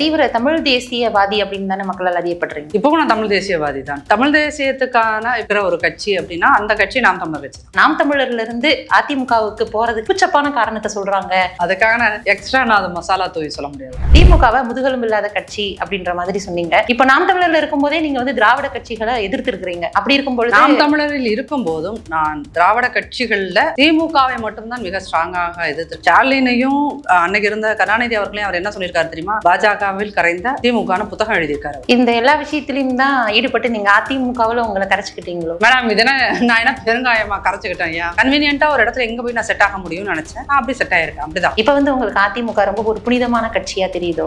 தீவிர தமிழ் தேசியவாதி அப்படின்னு தானே மக்களால் அறியப்படுறீங்க? இப்பவும் நான் தமிழ் தேசியவாதி தான். தமிழ் தேசியத்துக்கான இருக்கிற ஒரு கட்சி அப்படின்னா அந்த கட்சி நாம் தமிழர் கட்சி. நாம் தமிழர்ல இருந்து அதிமுகவுக்கு போறதுக்கு புச்சப்பான காரணத்தை சொல்றாங்க. அதுக்காக நான் எக்ஸ்ட்ரா நான் அதை மசாலா தூவி சொல்ல முடியாது. திமுகவை முதுகெலும்பு இல்லாத கட்சி அப்படின்ற மாதிரி சொன்னீங்க. இப்ப நாம் தமிழர்ல இருக்கும்போதே நீங்க வந்து திராவிட கட்சிகளை எதிர்த்து இருக்கிறீங்க அப்படி இருக்கும் பொழுது நாம் தமிழரில் இருக்கும் போதும் நான் திராவிட கட்சிகள்ல திமுகவை மட்டும்தான் மிக ஸ்ட்ராங்காக எதிர்த்து ஸ்டாலினையும் அன்னைக்கு இருந்த கருணாநிதி அவர்களையும் அவர் என்ன சொல்லியிருக்காரு தெரியுமா? பாஜகவில் கரைந்த திமுகன்னு புத்தகம் எழுதியிருக்காரு. இந்த எல்லா விஷயத்திலயும் தான் ஈடுபட்டு நீங்க அதிமுகவுல உங்களை கரைச்சுக்கிட்டீங்களோ? மேடம் இது என்ன நான் என்ன பெருங்காயமா கரைச்சுக்கிட்டேன் ஐயா? கன்வீனியன்ட்டா ஒரு இடத்துல எங்க போய் நான் செட் ஆக முடியும்னு நினைச்சேன். நான் அப்படி செட் ஆயிருக்கேன். அப்படிதான். இப்ப வந்து உங்களுக்கு அதிமுக ரொம்ப ஒரு புனிதமான கட்சியா தெரியுதோ?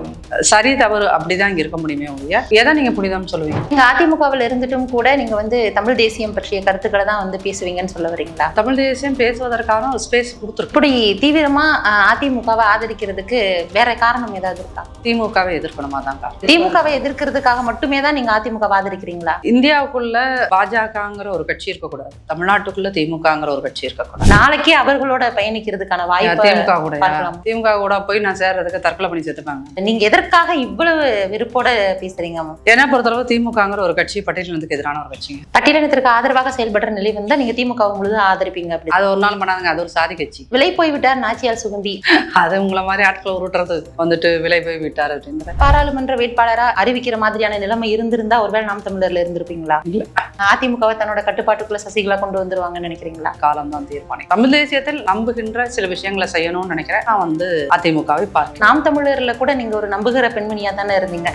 சரி தவறு. அப்படிதான் இங்க இருக்க முடியுமே ஒழிய எதை நீங்க புனிதம் சொல்லுவீங்க? நீங்க அதிமுகவில் இருந்துட்டும் கூட நீங்க வந்து தமிழ் தேசியம் பற்றிய கருத்துக்களை தான் வந்து பேசுவீங்கன்னு சொல்ல வரீங்களா? தமிழ் தேசியம் பேசுவதற்கான ஒரு ஸ்பேஸ் கொடுத்துருக்கு இப்படி தீவிரமா அதிமுகவை ஆதரிக்கிறதுக்கு வேற காரணம் ஏதாவது இருக்கா? திமுகவை எதிர்க்கணுமா தாங்க திமுகவை எதிர்க்கிறதுக்காக மட்டுமே தான் நீங்க அதிமுக ஆதரிக்கிறீங்களா இந்தியாவுக்குள்ள பாஜகங்கிற ஒரு கட்சி இருக்கக்கூடாது. தமிழ்நாட்டுக்குள்ள திமுகங்கிற ஒரு கட்சி இருக்கக்கூடாது. நாளைக்கே அவர்களோட பயணிக்கிறதுக்கான வாய்ப்பு திமுக கூட. திமுக கூட போய் நான் சேர்றதுக்கு தற்கொலை பண்ணி செத்துப்பாங்க நீங்க எதற்காக இவ்வளவு விருப்போட பேசுறீங்க? என்ன பொறுத்தளவு திமுகங்கிற ஒரு கட்சி பட்டியலினத்துக்கு எதிரான ஒரு கட்சிங்க. பட்டியலினத்திற்கு ஆதரவாக செயல்படுற நிலை வந்தா நீங்க திமுக முழுது ஆதரிப்பீங்க அப்படி. அது ஒரு நாள் பண்ணாதுங்க. அது ஒரு சாதி கட்சி. விலை போய்விட்டார் நாச்சியால் சுகந்தி. அது உங்களை மாதிரி ஆட்களை உருட்டுறது. வந்துட்டு விலை போய் விட்டார் அப்படின்ற பாராளுமன்ற வேட்பாளரா அறிவிக்கிற மாதிரியான நிலைமை இருந்திருந்தா ஒருவேளை நாம் தமிழர்ல இருந்திருப்பீங்களா. அதிமுகவை தன்னோட கட்டுப்பாட்டுக்குள்ள சசிகலா கொண்டு வந்துருவாங்கன்னு நினைக்கிறீங்களா? காலம் தான் தீர்மானம் தமிழ் தேசியத்தில் நம்புகின்ற சில விஷயங்களை செய்யணும்னு நினைக்கிறேன். நான் வந்து அதிமுகவை பார்க்கிறேன். நாம் தமிழர்ல கூட நீங்க ஒரு நம்புகிற பெண்மணியா தானே இருந்தீங்க.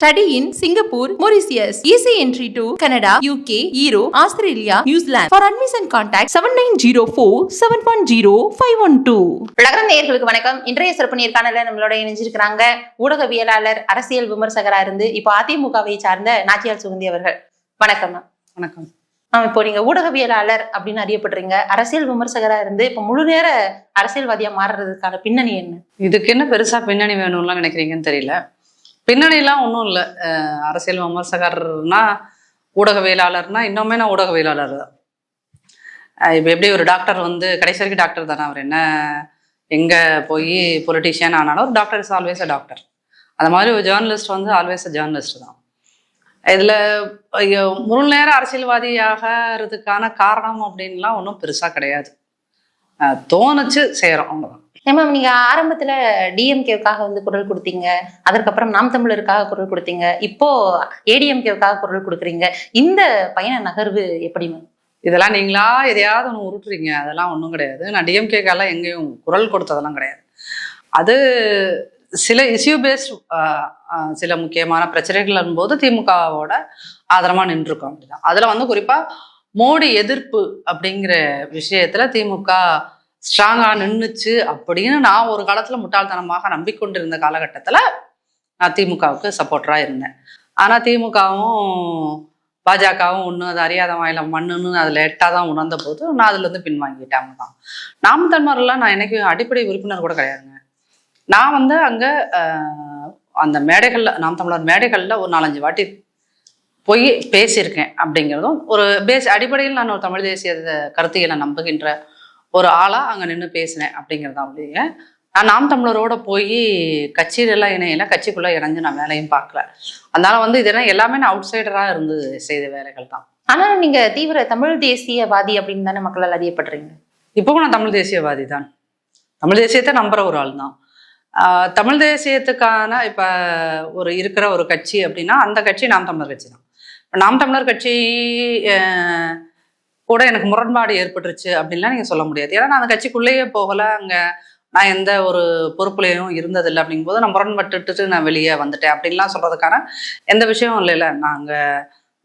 Study in Singapore, Mauritius. Easy entry to Canada, UK, Europe, Australia, New Zealand. For admission contact 7904 710 512. உலகம் நேயர்களுக்கு வணக்கம் இன்றைய சிறப்பு நேர்காணல நம்மளோட இணைஞ்சிருக்கிறாங்க ஊடகவியலாளர் அரசியல் விமர்சகரா இருந்து இப்போ அதிமுகவை சார்ந்த நாச்சியால் சுகந்தி அவர்கள் வணக்கம். வணக்கம் ஆ, இப்போ நீங்க ஊடகவியலாளர் அப்படின்னு அறியப்படுறீங்க அரசியல் விமர்சகரா இருந்து இப்போ முழு நேர அரசியல்வாதியா மாறுறதுக்கான பின்னணி என்ன இதுக்கு என்ன பெருசா பின்னணி வேணும்லாம் நினைக்கிறீங்கன்னு தெரியல பின்னணிலாம் ஒன்றும் இல்லை. அரசியல் விமர்சகர்னா ஊடகவியலாளர்னா இன்னுமே நான் ஊடகவியலாளர் தான். இப்போ எப்படி ஒரு டாக்டர் வந்து கடைசி வரைக்கும் டாக்டர் தானே அவர். என்ன எங்கே போய் பொலிட்டீஷியன் ஆனாலும் ஒரு doctor is always a doctor அந்த மாதிரி ஒரு ஜேர்னலிஸ்ட் வந்து ஆல்வேஸ் அ ஜேர்னலிஸ்ட் தான். இதில் முழு நேர அரசியல்வாதியாகிறதுக்கான காரணம் அப்படின்லாம் ஒன்றும் பெருசாக கிடையாது. தோணுச்சு செய்கிறோம் அவ்வளோதான் ஏமா நீங்க ஆரம்பத்துல டிஎம்கேவுக்காக வந்து குரல் கொடுத்தீங்க. அதற்கப்புறம் நாம் தமிழருக்காக குரல் கொடுத்தீங்க. இப்போ ஏடிஎம்கேவுக்காக குரல் கொடுக்குறீங்க. இந்த பயண நகர்வு எப்படி மேம் இதெல்லாம் நீங்களா எதையாவது ஒன்று உருட்டுறீங்க. அதெல்லாம் ஒன்றும் கிடையாது. நான் டிஎம்கேக்கெல்லாம் எங்கேயும் குரல் கொடுத்ததெல்லாம் கிடையாது. அது சில இஷ்யூ பேஸ்ட் சில முக்கியமான பிரச்சனைகள் போது திமுகவோட ஆதரமாக நின்றுருக்கோம். அப்படிதான் அதில் வந்து குறிப்பாக மோடி எதிர்ப்பு அப்படிங்கிற விஷயத்தில் திமுக ஸ்ட்ராங்காக நின்றுச்சு அப்படின்னு நான் ஒரு காலத்தில் முட்டாள்தனமாக நம்பிக்கொண்டிருந்த காலகட்டத்தில் நான் திமுகவுக்கு சப்போர்ட்டராக இருந்தேன். ஆனால் திமுகவும் பாஜகவும் ஒன்று அது அறியாத வாயில மண்ணுன்னு அதில் எட்டாக தான் உணர்ந்த போது நான் அதுலேருந்து பின்வாங்கிட்டாங்க தான் நாம் தன்மாரெல்லாம் நான் எனக்கு அடிப்படை உறுப்பினர் கூட கிடையாதுங்க. நான் வந்து அங்கே அந்த மேடைகளில் நாம் தமிழர் மேடைகளில் ஒரு நாலஞ்சு வாட்டி போய் பேசியிருக்கேன் அப்படிங்கிறதும் ஒரு பேஸ் அடிப்படையில் நான் ஒரு தமிழ் தேசிய கருத்துக்களை நம்புகின்ற ஒரு ஆளாக அங்கே நின்று பேசினேன் அப்படிங்கிறது அப்படிங்க நான் நாம் தமிழரோட போய் கட்சியிலெல்லாம் இணையில கட்சிக்குள்ளே இணைஞ்சு நான் வேலையும் பார்க்கல. அதனால வந்து இதெல்லாம் எல்லாமே நான் அவுட் சைடராக இருந்து செய்த வேலைகள் தான் ஆனா நீங்க தீவிர தமிழ் தேசியவாதி அப்படின்னு தானே மக்களால் அறியப்படுறீங்க? இப்போவும் நான் தமிழ் தேசியவாதி தான் தமிழ் தேசியத்தை நம்புற ஒரு ஆள் தான் தமிழ் தேசியத்துக்கான இப்போ ஒரு இருக்கிற ஒரு கட்சி அப்படின்னா அந்த கட்சி நாம் தமிழர் கட்சி தான் இப்ப நாம் தமிழர் கட்சி கூட எனக்கு முரண்பாடு ஏற்பட்டுருச்சு அப்படின்லாம் நீங்கள் சொல்ல முடியாது. ஏன்னா நான் அந்த கட்சிக்குள்ளேயே போகலை. அங்கே நான் எந்த ஒரு பொறுப்புலையும் இருந்ததில்லை அப்படிங்கும்போது நான் முரண்பட்டுட்டு நான் வெளியே வந்துட்டேன் அப்படின்லாம் சொல்கிறதுக்கான எந்த விஷயமும் இல்லைல்ல. நான் அங்கே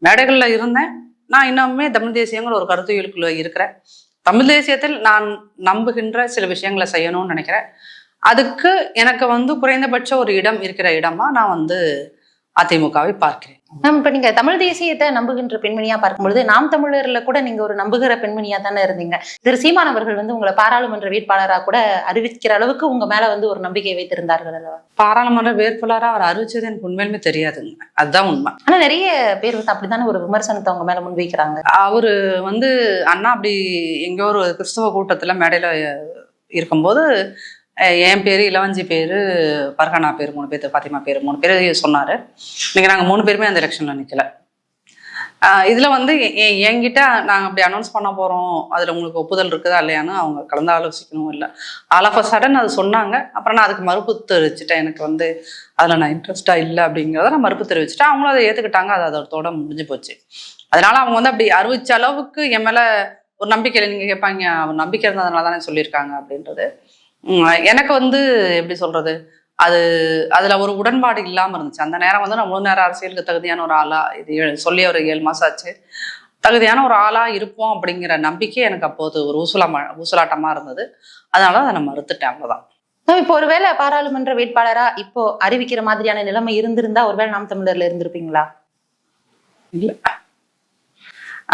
மேடைகளில் இருந்தேன். நான் இன்னுமே தமிழ் தேசியங்கிற ஒரு கருத்துகளுக்குள்ள இருக்கிறேன். தமிழ் தேசியத்தில் நான் நம்புகின்ற சில விஷயங்களை செய்யணும்னு நினைக்கிறேன். அதுக்கு எனக்கு வந்து குறைந்தபட்ச ஒரு இடம் இருக்கிற இடமா நான் வந்து அதிமுகவை பார்க்கிறேன். மேம் இப்ப நீங்க தமிழ் தேசியத்தை நம்புகின்ற பெண்மணியா பார்க்கும்பொழுது நாம் தமிழர்ல கூட நீங்க ஒரு நம்புகிற பெண்மணியா தானே இருந்தீங்க. திரு சீமான் அவர்கள் வந்து உங்களை பாராளுமன்ற வேட்பாளரா கூட அறிவிக்கிற அளவுக்கு உங்க மேல வந்து ஒரு நம்பிக்கை வைத்திருந்தார்கள் அல்லவா? பாராளுமன்ற வேட்பாளராக அவர் அறிவிச்சது எனக்கு உண்மையிலுமே தெரியாதுங்க. அதுதான் உண்மை. ஆனா நிறைய பேர் வந்து அப்படித்தானே ஒரு விமர்சனத்தை அவங்க மேல முன்வைக்கிறாங்க. அவரு வந்து அண்ணா அப்படி எங்கேயோ ஒரு கிறிஸ்தவ கூட்டத்துல மேடையில இருக்கும்போது என் பேர் இளவஞ்சி பேர் பர்கானா பேர் மூணு பேர் பாத்திமா பேர் மூணு பேர் சொன்னார். இன்றைக்கி நாங்கள் மூணு பேருமே அந்த எலெக்ஷனில் நிற்கல இதில் வந்து என்கிட்ட நாங்கள் அப்படி அனௌன்ஸ் பண்ண போகிறோம் அதில் உங்களுக்கு ஒப்புதல் இருக்குதா இல்லையான்னு அவங்க கலந்து ஆலோசிக்கணும் இல்லை. ஆல் ஆஃப் அ சடன் அது சொன்னாங்க. அப்புறம் நான் அதுக்கு மறுப்பு தெரிவிச்சிட்டேன். எனக்கு வந்து அதில் நான் இன்ட்ரெஸ்டாக இல்லை அப்படிங்கிறத நான் மறுப்பு தெரிவிச்சிட்டேன். அவங்களும் அதை ஏற்றுக்கிட்டாங்க அது அதோட முடிஞ்சு போச்சு. அதனால அவங்க வந்து அப்படி அறிவிச்ச அளவுக்கு என் மேலே ஒரு நம்பிக்கையில் நீங்கள் கேட்பாங்க அவர் நம்பிக்கை இருந்ததுனால தானே சொல்லியிருக்காங்க அப்படின்றது. எனக்கு வந்து எப்படி சொல்றது? அது அதுல ஒரு உடன்பாடு இல்லாம இருந்துச்சு. அந்த நேரம் வந்து நான் முழு நேர அரசியலுக்கு தகுதியான ஒரு ஆளா இது சொல்லி ஒரு ஏழு மாசம் ஆச்சு. தகுதியான ஒரு ஆளா இருப்போம் அப்படிங்கிற நம்பிக்கை எனக்கு அப்போது ஒரு ஊசலாமா ஊசலாட்டமா இருந்தது. அதனால அதை நான் மறுத்துட்டேன் அவ்வளவுதான். இப்போ ஒருவேளை பாராளுமன்ற வேட்பாளரா இப்போ அறிவிக்கிற மாதிரியான நிலைமை இருந்திருந்தா ஒருவேளை நாம் தமிழர்ல இருந்திருப்பீங்களா?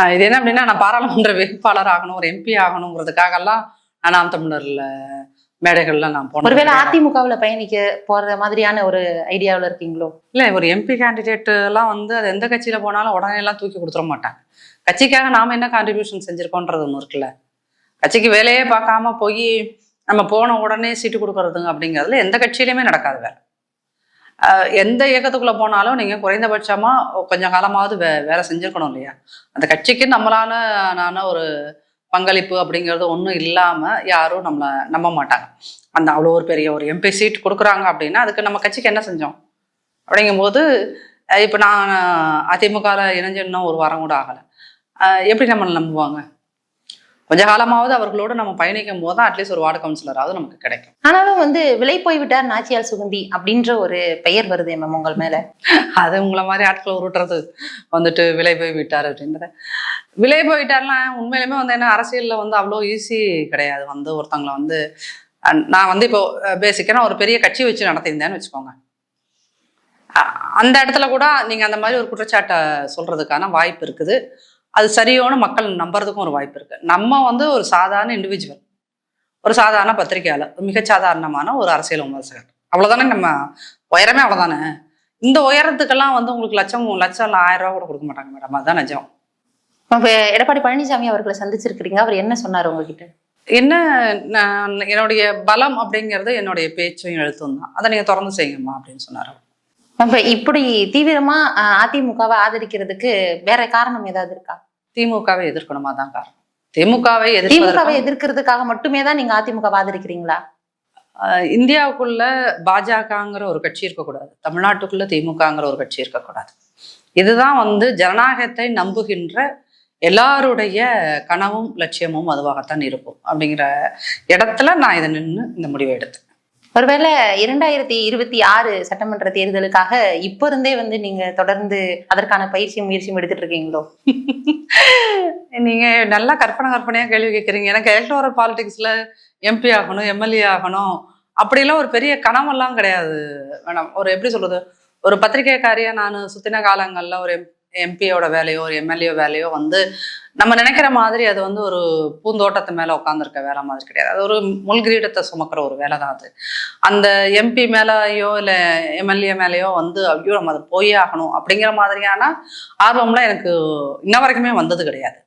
ஆஹ் இது என்ன அப்படின்னா நான் பாராளுமன்ற வேட்பாளர் ஆகணும் ஒரு எம்பி ஆகணுங்கிறதுக்காகலாம் நான் நாம் தமிழர்ல மேடைகள்ல நான் போனேன் ஒருவேளை அதிமுகவுல பயணிக்க போற மாதிரியான ஒரு ஐடியாவுல இருக்கீங்களோ? இல்ல ஒரு எம்பி கேண்டிடேட் எல்லாம் வந்து அது எந்த கட்சியில போனாலும் உடனே எல்லாம் தூக்கி கொடுத்துட மாட்டாங்க. கட்சிக்காக நாம என்ன கான்ட்ரிபியூஷன் செஞ்சிருக்கோன்றது ஒன்று இருக்குல்ல. கட்சிக்கு வேலையே பார்க்காம போய் நம்ம போன உடனே சீட்டு கொடுக்கறதுங்க அப்படிங்கிறதுல எந்த கட்சியிலுமே நடக்காது வேலை எந்த இயக்கத்துக்குள்ள போனாலும் நீங்க குறைந்தபட்சமா கொஞ்சம் காலமாவது வே வேலை செஞ்சிருக்கணும் இல்லையா? அந்த கட்சிக்கு நம்மளான நான ஒரு பங்களிப்பு அப்படிங்கிறது ஒன்றும் இல்லாமல் யாரும் நம்மளை நம்ப மாட்டாங்க. அந்த அவ்வளோ ஒரு பெரிய ஒரு எம்பி சீட் கொடுக்குறாங்க அப்படின்னா அதுக்கு நம்ம கட்சிக்கு என்ன செஞ்சோம்? அப்படிங்கும்போது இப்போ நான் அதிமுகவில் இணைஞ்சு இன்னும் ஒரு வாரம் கூட ஆகலை. எப்படி நம்மளை நம்புவாங்க? கொஞ்ச காலமாவது அவர்களோடு நம்ம பயணிக்கும் போது அட்லீஸ்ட் ஒரு வார்டு கவுன்சிலராவது நமக்கு கிடைக்கும். ஆனாலும் வந்து விலை போய்விட்டார் நாச்சியால் சுகந்தி அப்படின்ற ஒரு பெயர் வருது மேம் உங்கள் மேல. அது உங்களை மாதிரி ஆட்களை உருட்டுறது. வந்துட்டு விலை போய் விட்டார் அப்படின்றத. விலை போயிட்டார்லாம் உண்மையிலுமே வந்து என்ன அரசியல்ல வந்து அவ்வளோ ஈஸி கிடையாது. வந்து ஒருத்தவங்களை வந்து நான் வந்து இப்போ பேசிக்காக ஒரு பெரிய கட்சி வச்சு நடத்தியிருந்தேன்னு வச்சுக்கோங்க. அந்த இடத்துல கூட நீங்க அந்த மாதிரி ஒரு குற்றச்சாட்டை சொல்றதுக்கான வாய்ப்பு இருக்குது. அது சரியோன்னு மக்கள் நம்புறதுக்கும் ஒரு வாய்ப்பு இருக்கு. நம்ம வந்து ஒரு சாதாரண இண்டிவிஜுவல் ஒரு சாதாரண பத்திரிகையாளர் மிகச் சாதாரணமான ஒரு அரசியல் விமர்சகர். அவ்வளவுதானே நம்ம உயரமே அவ்வளவுதானே? இந்த உயரத்துக்கெல்லாம் வந்து உங்களுக்கு லட்சம் லட்சம் இல்ல ஆயிரம் ரூபா கூட கொடுக்க மாட்டாங்க மேடம். அதுதான் நிஜம். எடப்பாடி பழனிசாமி அவர்களை சந்திச்சிருக்கிறீங்க. அவர் என்ன சொன்னார் உங்ககிட்ட? என்ன நான் என்னுடைய பலம் அப்படிங்கிறது என்னுடைய பேச்சும் எழுத்தும் தான். அதை நீங்க தொடர்ந்து செய்யுங்கம்மா அப்படின்னு சொன்னாரு இப்ப இப்படி தீவிரமா அதிமுகவை ஆதரிக்கிறதுக்கு வேற காரணம் ஏதாவது இருக்கா? திமுகவை எதிர்க்கணுமா தான் காரணம். திமுகவை திமுகவை எதிர்க்கிறதுக்காக மட்டுமே தான் நீங்க அதிமுகவை ஆதரிக்கிறீங்களா? இந்தியாவுக்குள்ள பாஜகங்கிற ஒரு கட்சி இருக்கக்கூடாது. தமிழ்நாட்டுக்குள்ள திமுகங்கிற ஒரு கட்சி இருக்கக்கூடாது. இதுதான் வந்து ஜனநாயகத்தை நம்புகின்ற எல்லாருடைய கனவும் லட்சியமும் அதுவாகத்தான் இருக்கும் அப்படிங்கிற இடத்துல நான் இதை நின்று இந்த முடிவை எடுத்தேன். ஒருவேளை இரண்டாயிரத்தி இருபத்தி ஆறு சட்டமன்ற தேர்தலுக்காக இப்ப இருந்தே வந்து நீங்க தொடர்ந்து அதற்கான பயிற்சியும் முயற்சியும் எடுத்துட்டு இருக்கீங்களோ? நீங்க நல்லா கற்பனை கற்பனையா கேள்வி கேட்குறீங்க எனக்கு எலக்ட்ரோரல் பாலிடிக்ஸ்ல எம்பி ஆகணும் எம்எல்ஏ ஆகணும். அப்படிலாம் ஒரு பெரிய கனவெல்லாம் கிடையாது மேடம். ஒரு எப்படி சொல்றது? ஒரு பத்திரிகைக்காரியா நான் சுத்தின காலங்கள்ல ஒரு எம்பியோட வேலையோ ஒரு எம்எல்ஏ வேலையோ வந்து நம்ம நினைக்கிற மாதிரி அது வந்து ஒரு பூந்தோட்டத்து மேலே உட்காந்துருக்க வேலை மாதிரி கிடையாது. அது ஒரு முள்கிரீடத்தை சுமக்கிற ஒரு வேலை தான் அது. அந்த எம்பி மேலேயோ இல்லை எம்எல்ஏ மேலேயோ வந்து ஐயோ நம்ம அதை போயே ஆகணும் அப்படிங்கிற மாதிரியான ஆர்வம்லாம் எனக்கு இன்ன வரைக்குமே வந்தது கிடையாது.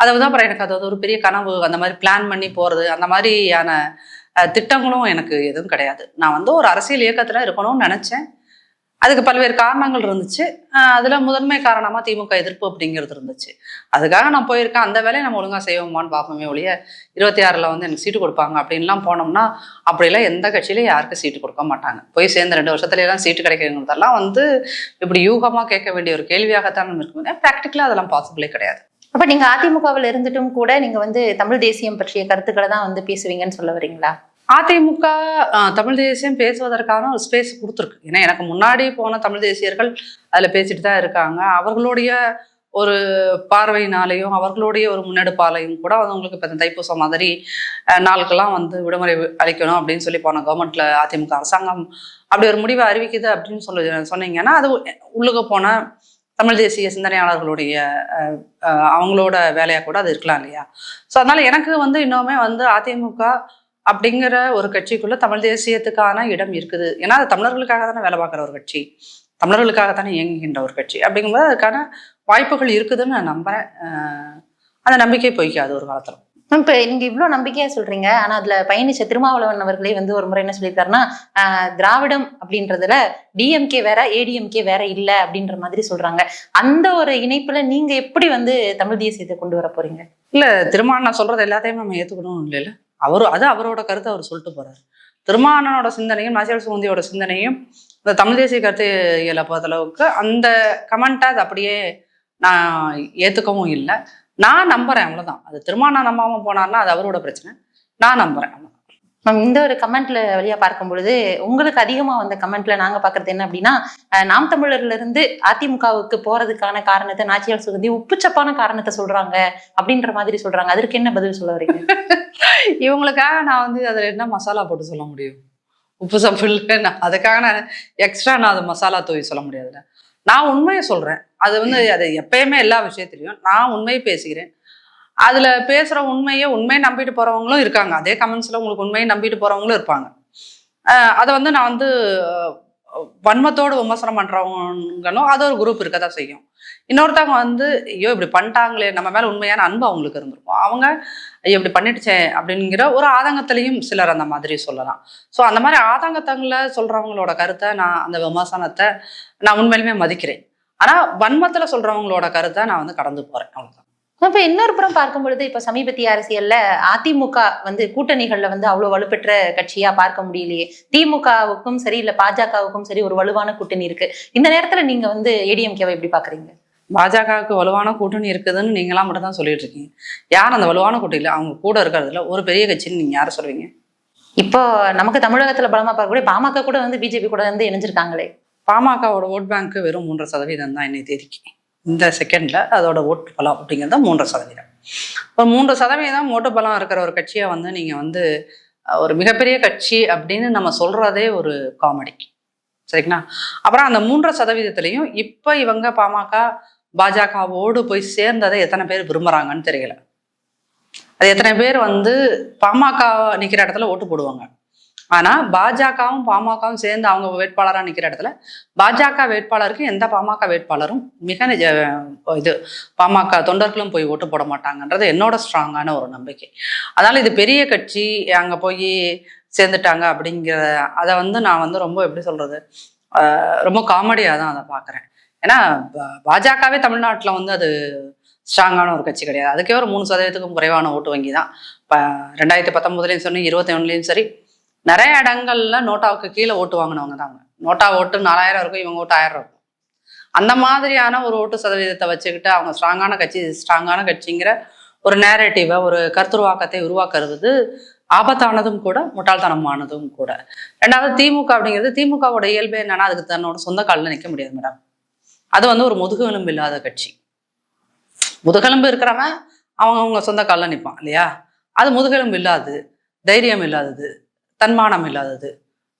அதை வந்து அப்புறம் எனக்கு அது ஒரு பெரிய கனவு அந்த மாதிரி பிளான் பண்ணி போகிறது அந்த மாதிரியான திட்டங்களும் எனக்கு எதுவும் கிடையாது. நான் வந்து ஒரு அரசியல் இயக்கத்தில் இருக்கணும்னு நினச்சேன். அதுக்கு பல்வேறு காரணங்கள் இருந்துச்சு. அதில் முதன்மை காரணமாக திமுக எதிர்ப்பு அப்படிங்கிறது இருந்துச்சு. அதுக்காக நான் போயிருக்கேன். அந்த வேலையை நம்ம ஒழுங்காக செய்வோமான்னு பார்ப்போமே ஒழிய இருபத்தி ஆறில் வந்து எனக்கு சீட்டு கொடுப்பாங்க அப்படின்லாம் போனோம்னா அப்படிலாம் எந்த கட்சியிலையும் யாருக்கும் சீட்டு கொடுக்க மாட்டாங்க. போய் சேர்ந்த ரெண்டு வருஷத்துல எல்லாம் சீட்டு கிடைக்கிறதெல்லாம் வந்து இப்படி யூகமாக கேட்க வேண்டிய ஒரு கேள்வியாகத்தான் நம்ம இருக்கும் ப்ராக்டிக்கலாக அதெல்லாம் பாசிபிளே கிடையாது. அப்போ நீங்கள் அதிமுகவில் இருந்துட்டும் கூட நீங்கள் வந்து தமிழ் தேசியம் பற்றிய கருத்துக்களை தான் வந்து பேசுவீங்கன்னு சொல்ல வரீங்களா? அதிமுக தமிழ் தேசியம் பேசுவதற்கான ஒரு ஸ்பேஸ் கொடுத்துருக்கு. ஏன்னா எனக்கு முன்னாடி போன தமிழ் தேசியர்கள் அதில் பேசிட்டு தான் இருக்காங்க. அவர்களுடைய ஒரு பார்வையினாலையும் அவர்களுடைய ஒரு முன்னெடுப்பாலையும் கூட அவங்களுக்கு உங்களுக்கு இப்போ இந்த தைப்பூசம் மாதிரி நாளுக்கெல்லாம் வந்து விடுமுறை அளிக்கணும் அப்படின்னு சொல்லி போன கவர்மெண்ட்ல அதிமுக அரசாங்கம் அப்படி ஒரு முடிவை அறிவிக்குது அப்படின்னு சொல்லி சொன்னீங்கன்னா அது உள்ளுக போன தமிழ் தேசிய சிந்தனையாளர்களுடைய அவங்களோட வேலையாக கூட அது இருக்கலாம் இல்லையா? ஸோ அதனால எனக்கு வந்து இன்னுமே வந்து அதிமுக அப்படிங்கிற ஒரு கட்சிக்குள்ள தமிழ் தேசியத்துக்கான இடம் இருக்குது. ஏன்னா அது தமிழர்களுக்காக தானே வேலை பார்க்குற ஒரு கட்சி. தமிழர்களுக்காக தானே இயங்குகின்ற ஒரு கட்சி. அப்படிங்கும்போது அதுக்கான வாய்ப்புகள் இருக்குதுன்னு நான் நம்புறேன். அந்த நம்பிக்கை பொய்க்காது ஒரு காலத்துல. மேம், இப்ப நீங்க இவ்வளவு நம்பிக்கையா சொல்றீங்க. ஆனா அதுல பயணிச்ச திருமாவளவன் அவர்களே வந்து ஒரு முறை என்ன சொல்லியிருக்காருன்னா திராவிடம் அப்படின்றதுல டிஎம்கே வேற ஏடிஎம்கே வேற இல்ல அப்படின்ற மாதிரி சொல்றாங்க. அந்த ஒரு இணைப்புல நீங்க எப்படி வந்து தமிழ் தேசியத்தை கொண்டு வர போறீங்க? இல்ல திருமாவளவன் நான் சொல்றது எல்லாத்தையும் நம்ம ஏத்துக்கணும் இல்லைல்ல. அவரு அது அவரோட கருத்தை அவர் சொல்லிட்டு போறாரு. திருமானனோட சிந்தனையும் நாசியால் சுகந்தியோட சிந்தனையும் இந்த தமிழ் தேசிய கருத்து இயலை பொறுத்தளவுக்கு அந்த கமெண்ட்டை அது அப்படியே நான் ஏத்துக்கவும் இல்லை. நான் நம்புறேன் அவ்வளோதான் அது திருமாவளவன் நம்பாமல் போனார்னா அது அவரோட பிரச்சனை. நான் நம்புறேன் அவ்வளோ மேம் இந்த ஒரு கமெண்ட்ல வழியா பார்க்கும் பொழுது உங்களுக்கு அதிகமா வந்த கமெண்ட்ல நாங்க பாக்குறது என்ன அப்படின்னா நாம் தமிழர்ல இருந்து அதிமுகவுக்கு போறதுக்கான காரணத்தை நாச்சியால் சுகந்தி உப்புச்சப்பான காரணத்தை சொல்றாங்க அப்படின்ற மாதிரி சொல்றாங்க. அதற்கு என்ன பதில் சொல்ல வரீங்க? இவங்களுக்காக நான் வந்து அதுல என்ன மசாலா போட்டு சொல்ல முடியும்? உப்பு சப்பு இல்லைன்னா அதுக்காக நான் எக்ஸ்ட்ரா நான் அது மசாலா தூவி சொல்ல முடியாதுல்ல. நான் உண்மையை சொல்றேன். அது வந்து அது எப்பயுமே எல்லா விஷயத்திலையும் நான் உண்மையை பேசுகிறேன். அதில் பேசுகிற உண்மையை உண்மையை நம்பிட்டு போகிறவங்களும் இருக்காங்க. அதே கமெண்ட்ஸில் உங்களுக்கு உண்மையை நம்பிட்டு போகிறவங்களும் இருப்பாங்க. அதை வந்து நான் வந்து வன்மத்தோடு விமர்சனம் பண்ணுறவங்களும் அது ஒரு குரூப் இருக்க தான் செய்யும். இன்னொருத்தவங்க வந்து ஐயோ இப்படி பண்ணிட்டாங்களே நம்ம மேலே உண்மையான அன்பு அவங்களுக்கு இருந்திருக்கும். அவங்க ஐயோ இப்படி பண்ணிடுச்சே அப்படிங்கிற ஒரு ஆதங்கத்திலையும் சிலர் அந்த மாதிரி சொல்லலாம். ஸோ அந்த மாதிரி ஆதங்கத்தங்களை சொல்றவங்களோட கருத்தை நான் அந்த விமர்சனத்தை நான் உண்மையிலுமே மதிக்கிறேன். ஆனா வன்மத்துல சொல்றவங்களோட கருத்தை நான் வந்து கடந்து போறேன். அவ்வளவுதான். இப்ப இன்னொரு புறம் பார்க்கும் பொழுது இப்ப சமீபத்திய அரசியல்ல அதிமுக வந்து கூட்டணிகள்ல வந்து அவ்வளவு வலுப்பெற்ற கட்சியா பார்க்க முடியலையே. திமுகவுக்கும் சரி இல்ல பாஜகவுக்கும் சரி ஒரு வலுவான கூட்டணி இருக்கு. இந்த நேரத்துல நீங்க வந்து ஏடிஎம்கேவை எப்படி பாக்குறீங்க? பாஜகவுக்கு வலுவான கூட்டணி இருக்குதுன்னு நீங்களாம் மட்டும் தான் சொல்லிட்டு இருக்கீங்க யார் அந்த வலுவான கூட்டணியில்? அவங்க கூட இருக்கிறதுல ஒரு பெரிய கட்சின்னு நீங்க யாரை சொல்றீங்க இப்போ நமக்கு தமிழகத்துல பலமா பார்க்கக்கூடிய பாமக கூட வந்து பிஜேபி கூட வந்து இணைஞ்சிருக்காங்களே. பாமகவோட ஓட் பேங்க் வெறும் மூன்றரை சதவீதம் தான் இன்னை தேதிக்கு. இந்த செகண்டில் அதோட ஓட்டு பலம் அப்படிங்கிறது மூன்றரை சதவீதம். ஒரு மூன்று சதவீதம் ஓட்டு பலம் இருக்கிற ஒரு கட்சியை வந்து நீங்கள் வந்து ஒரு மிகப்பெரிய கட்சி அப்படின்னு நம்ம சொல்கிறதே ஒரு காமெடி சரிங்களா? அப்புறம் அந்த மூன்று சதவீதத்துலேயும் இப்போ இவங்க பாமக பாஜகவோடு போய் சேர்ந்ததை எத்தனை பேர் விரும்புறாங்கன்னு தெரியல. அது எத்தனை பேர் வந்து பாமக நிற்கிற இடத்துல ஓட்டு போடுவாங்க. ஆனா பாஜகவும் பாமகவும் சேர்ந்து அவங்க வேட்பாளராக நிற்கிற இடத்துல பாஜக வேட்பாளருக்கு எந்த பாமக வேட்பாளரும் மிக நிஜ- இது பாமக தொண்டர்களும் போய் ஓட்டு போட மாட்டாங்கன்றது என்னோட ஸ்ட்ராங்கான ஒரு நம்பிக்கை. அதனால இது பெரிய கட்சி அங்கே போய் சேர்ந்துட்டாங்க அப்படிங்கிற அதை வந்து நான் வந்து ரொம்ப எப்படி சொல்றது ரொம்ப காமெடியாக தான் அதை பார்க்குறேன் ஏன்னா பா- பாஜகவே தமிழ்நாட்டில் வந்து அது ஸ்ட்ராங்கான ஒரு கட்சி கிடையாது. அதுக்கே ஒரு மூணு சதவீதத்துக்கும் குறைவான ஓட்டு வங்கி தான். இப்போ ரெண்டாயிரத்தி பத்தொம்போதுலேயும் சரி இருபத்தி ஒன்றுலேயும் சரி நிறைய இடங்கள்ல நோட்டாவுக்கு கீழே ஓட்டு வாங்கினவங்க தாங்க நோட்டா ஓட்டு நாலாயிரம் இருக்கும் இவங்க ஓட்டு ஆயிரம் இருக்கும். அந்த மாதிரியான ஒரு ஓட்டு சதவீதத்தை வச்சுக்கிட்டு அவங்க ஸ்ட்ராங்கான கட்சி ஸ்ட்ராங்கான கட்சிங்கிற ஒரு நேரேட்டிவை ஒரு கருத்துருவாக்கத்தை உருவாக்குறது ஆபத்தானதும் கூட முட்டாள்தனமானதும் கூட. ரெண்டாவது திமுக அப்படிங்கிறது திமுகவோட இயல்பு என்னன்னா அதுக்கு தன்னோட சொந்த காலில் நிற்க முடியாது மேடம் அது வந்து ஒரு முதுகெலும்பு இல்லாத கட்சி. முதுகெலும்பு இருக்கிறவன் அவங்க அவங்க சொந்த காலில் நிற்பான் இல்லையா? அது முதுகெலும்பு இல்லாது தைரியம் இல்லாதது. தன்மானம் இல்லாதது